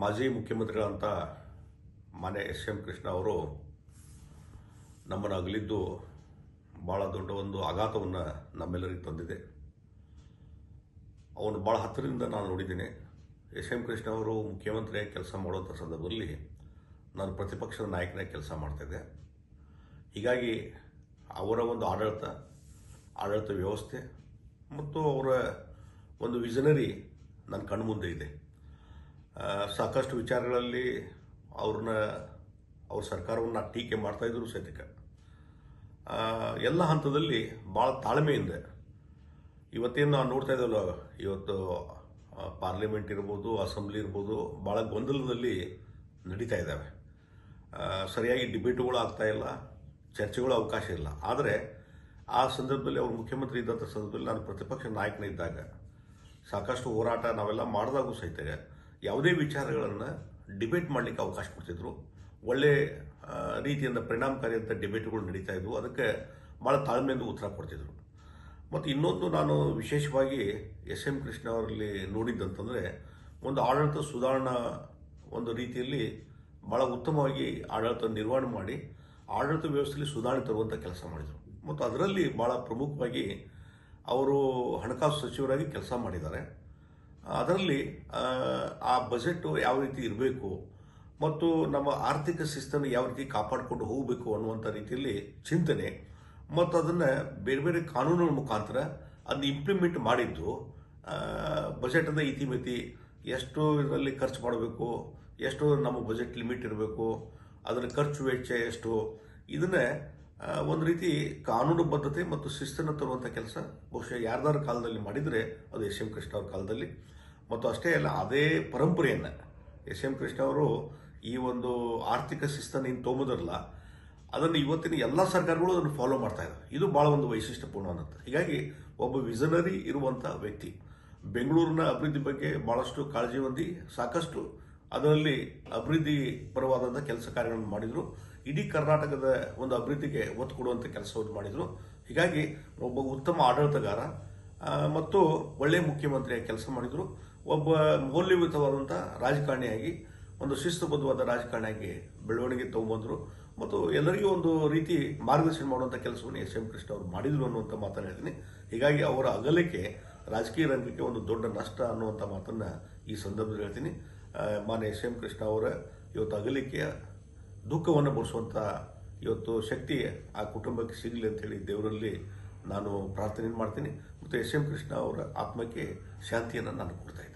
ಮಾಜಿ ಮುಖ್ಯಮಂತ್ರಿಗಳಂತ ಮಾನ್ಯ S M Krishna ಅವರು ನಮ್ಮನ್ನು ಅಗಲಿದ್ದು ಭಾಳ ದೊಡ್ಡ ಒಂದು ಆಘಾತವನ್ನು ನಮ್ಮೆಲ್ಲರಿಗೆ ತಂದಿದೆ. ಅವನು ಭಾಳ ಹತ್ತಿರದಿಂದ ನಾನು ನೋಡಿದ್ದೀನಿ. ಎಸ್ ಎಂ ಕೃಷ್ಣ ಅವರು ಮುಖ್ಯಮಂತ್ರಿಯಾಗಿ ಕೆಲಸ ಮಾಡುವಂಥ ಸಂದರ್ಭದಲ್ಲಿ ನಾನು ಪ್ರತಿಪಕ್ಷದ ನಾಯಕನಾಗಿ ಕೆಲಸ ಮಾಡ್ತಾಯಿದ್ದೆ ಹೀಗಾಗಿ ಅವರ ಒಂದು ಆಡಳಿತ ಆಡಳಿತ ವ್ಯವಸ್ಥೆ ಮತ್ತು ಅವರ ಒಂದು ವಿಷನರಿ ನನ್ನ ಕಣ್ಮುಂದೆ ಇದೆ. ಸಾಕಷ್ಟು ವಿಚಾರಗಳಲ್ಲಿ ಅವ್ರನ್ನ ಅವ್ರ ಸರ್ಕಾರವನ್ನು ಟೀಕೆ ಮಾಡ್ತಾಯಿದ್ರು ಸಹಿತ ಆ, ಎಲ್ಲ ಹಂತದಲ್ಲಿ ಭಾಳ ತಾಳ್ಮೆಯಿಂದ ಇವತ್ತೇನು ನಾವು ನೋಡ್ತಾ ಇದ್ದಲ್ಲ ಇವತ್ತು ಪಾರ್ಲಿಮೆಂಟ್ ಇರ್ಬೋದು ಅಸೆಂಬ್ಲಿ ಇರ್ಬೋದು ಭಾಳ ಗೊಂದಲದಲ್ಲಿ ನಡೀತಾ ಇದ್ದಾವೆ. ಸರಿಯಾಗಿ ಡಿಬೇಟ್ಗಳು ಆಗ್ತಾ ಇಲ್ಲ ಚರ್ಚೆಗಳು ಅವಕಾಶ ಇಲ್ಲ. ಆದರೆ ಆ ಸಂದರ್ಭದಲ್ಲಿ ಅವರು ಮುಖ್ಯಮಂತ್ರಿ ಇದ್ದಂಥ ಸಂದರ್ಭದಲ್ಲಿ ನಾನು ಪ್ರತಿಪಕ್ಷ ನಾಯಕನಿದ್ದಾಗ ಸಾಕಷ್ಟು ಹೋರಾಟ ನಾವೆಲ್ಲ ಮಾಡಿದಾಗೂ ಸಹಿತ ಯಾವುದೇ ವಿಚಾರಗಳನ್ನು ಡಿಬೇಟ್ ಮಾಡಲಿಕ್ಕೆ ಅವಕಾಶ ಕೊಡ್ತಿದ್ರು. ಒಳ್ಳೆ ರೀತಿಯಿಂದ ಪರಿಣಾಮಕಾರಿಯಂಥ ಡಿಬೇಟ್ಗಳು ನಡೀತಾ ಇದ್ವು. ಅದಕ್ಕೆ ಭಾಳ ತಾಳ್ಮೆಯಿಂದ ಉತ್ತರ ಕೊಡ್ತಿದ್ರು. ಮತ್ತು ಇನ್ನೊಂದು ನಾನು ವಿಶೇಷವಾಗಿ ಎಸ್ ಎಂ ಕೃಷ್ಣ ಅವರಲ್ಲಿ ನೋಡಿದ್ದಂತಂದರೆ, ಒಂದು ಆಡಳಿತ ಸುಧಾರಣಾ ಒಂದು ರೀತಿಯಲ್ಲಿ ಭಾಳ ಉತ್ತಮವಾಗಿ ಆಡಳಿತ ನಿರ್ವಹಣೆ ಮಾಡಿ, ಆಡಳಿತ ವ್ಯವಸ್ಥೆಯಲ್ಲಿ ಸುಧಾರಣೆ ತರುವಂಥ ಕೆಲಸ ಮಾಡಿದರು. ಮತ್ತು ಅದರಲ್ಲಿ ಭಾಳ ಪ್ರಮುಖವಾಗಿ ಅವರು ಹಣಕಾಸು ಸಚಿವರಾಗಿ ಕೆಲಸ ಮಾಡಿದ್ದಾರೆ. ಅದರಲ್ಲಿ ಆ, ಬಜೆಟ್ ಯಾವ ರೀತಿ ಇರಬೇಕು ಮತ್ತು ನಮ್ಮ ಆರ್ಥಿಕ ಶಿಸ್ತನ್ನು ಯಾವ ರೀತಿ ಕಾಪಾಡಿಕೊಂಡು ಹೋಗಬೇಕು ಅನ್ನುವಂಥ ರೀತಿಯಲ್ಲಿ ಚಿಂತನೆ ಮತ್ತು ಅದನ್ನು ಬೇರೆ ಬೇರೆ ಕಾನೂನುಗಳ ಮುಖಾಂತರ ಅದನ್ನ ಇಂಪ್ಲಿಮೆಂಟ್ ಮಾಡಿದ್ದು ಬಜೆಟದ ಇತಿಮಿತಿ ಎಷ್ಟು ಇದರಲ್ಲಿ ಖರ್ಚು ಮಾಡಬೇಕು ಎಷ್ಟು ನಮ್ಮ ಬಜೆಟ್ ಲಿಮಿಟ್ ಇರಬೇಕು ಅದರ ಖರ್ಚು ವೆಚ್ಚ ಎಷ್ಟು ಇದನ್ನ ಒಂದು ರೀತಿ ಕಾನೂನುಬದ್ಧತೆ ಮತ್ತು ಶಿಸ್ತನ್ನು ತರುವಂಥ ಕೆಲಸ ಬಹುಶಃ ಯಾರ್ದಾರ ಕಾಲದಲ್ಲಿ ಮಾಡಿದರೆ ಅದು ಎಸ್ ಎಂ ಕೃಷ್ಣ ಅವ್ರ ಕಾಲದಲ್ಲಿ. ಮತ್ತು ಅಷ್ಟೇ ಅಲ್ಲ, ಅದೇ ಪರಂಪರೆಯನ್ನು ಎಸ್ ಎಂ ಕೃಷ್ಣ ಅವರು ಈ ಒಂದು ಆರ್ಥಿಕ ಶಿಸ್ತನ್ನು ಏನು ತೊಗೊಂಬುದಿರಲ್ಲ ಅದನ್ನು ಇವತ್ತಿನ ಎಲ್ಲ ಸರ್ಕಾರಗಳು ಅದನ್ನು ಫಾಲೋ ಮಾಡ್ತಾ ಇದ್ದಾರೆ ಇದು ಭಾಳ ಒಂದು ವೈಶಿಷ್ಟ್ಯಪೂರ್ಣ ವೈಶಿಷ್ಟ್ಯಪೂರ್ಣವಾದಂಥ ಹೀಗಾಗಿ ಒಬ್ಬ ವಿಷನರಿ ಇರುವಂಥ ವ್ಯಕ್ತಿ, ಬೆಂಗಳೂರಿನ ಅಭಿವೃದ್ಧಿ ಬಗ್ಗೆ ಭಾಳಷ್ಟು ಕಾಳಜಿ ಹೊಂದಿ ಸಾಕಷ್ಟು ಅದರಲ್ಲಿ ಅಭಿವೃದ್ಧಿ ಪರವಾದಂಥ ಕೆಲಸ ಕಾರ್ಯಗಳನ್ನು ಮಾಡಿದರು. ಇಡೀ ಕರ್ನಾಟಕದ ಒಂದು ಅಭಿವೃದ್ಧಿಗೆ ಒತ್ತು ಕೊಡುವಂಥ ಕೆಲಸವನ್ನು ಮಾಡಿದರು. ಹೀಗಾಗಿ ಒಬ್ಬ ಉತ್ತಮ ಆಡಳಿತಗಾರ ಮತ್ತು ಒಳ್ಳೆಯ ಮುಖ್ಯಮಂತ್ರಿಯಾಗಿ ಕೆಲಸ ಮಾಡಿದರು. ಒಬ್ಬ ಮೌಲ್ಯಯುತವಾದಂಥ ರಾಜಕಾರಣಿಯಾಗಿ, ಒಂದು ಶಿಸ್ತುಬದ್ಧವಾದ ರಾಜಕಾರಣಿಯಾಗಿ ಬೆಳವಣಿಗೆ ತಗೊಂಬಂದರು ಮತ್ತು ಎಲ್ಲರಿಗೂ ಒಂದು ರೀತಿ ಮಾರ್ಗದರ್ಶನ ಮಾಡುವಂಥ ಕೆಲಸವನ್ನು ಎಸ್ ಎಂ ಕೃಷ್ಣ ಅವರು ಮಾಡಿದರು ಅನ್ನುವಂಥ ಮಾತನ್ನು ಹೇಳ್ತೀನಿ. ಹೀಗಾಗಿ ಅವರ ಅಗಲಿಕೆ ರಾಜಕೀಯ ರಂಗಕ್ಕೆ ಒಂದು ದೊಡ್ಡ ನಷ್ಟ ಅನ್ನುವಂಥ ಮಾತನ್ನು ಈ ಸಂದರ್ಭದಲ್ಲಿ ಹೇಳ್ತೀನಿ. ಮಾನ್ಯ ಎಸ್ ಎಂ ಕೃಷ್ಣ ಅವರ ಇವತ್ತು ಅಗಲಿಕೆಯ ದುಃಖವನ್ನು ಮೂಡಿಸುವಂಥ ಇವತ್ತು ಶಕ್ತಿ ಆ ಕುಟುಂಬಕ್ಕೆ ಸಿಗಲಿ ಅಂತೇಳಿ ದೇವರಲ್ಲಿ ನಾನು ಪ್ರಾರ್ಥನೆ ಮಾಡ್ತೀನಿ. ಮತ್ತು ಎಸ್ ಎಂ ಕೃಷ್ಣ ಅವರ ಆತ್ಮಕ್ಕೆ ಶಾಂತಿಯನ್ನು ನಾನು ಕೊಡ್ತಾ ಇದ್ದೀನಿ.